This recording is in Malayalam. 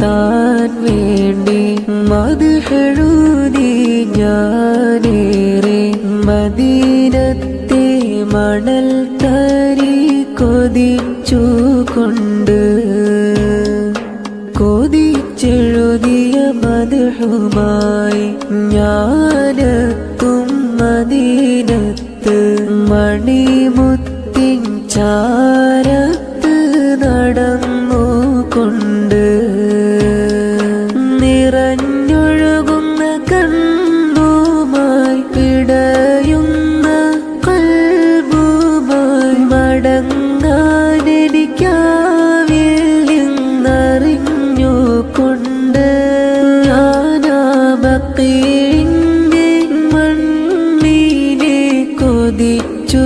താൻ വേണ്ടി മധുഹഴുതി ഞാനേറെ മദീനത്തെ മണൽ തരി കൊതിച്ചു കൊണ്ട് കൊതിച്ചെഴുതിയ മധുഹുമായി ഞാനെത്തും മദീനത്ത് മണിമുത്തിൻ ചാ കൊതിച്ചു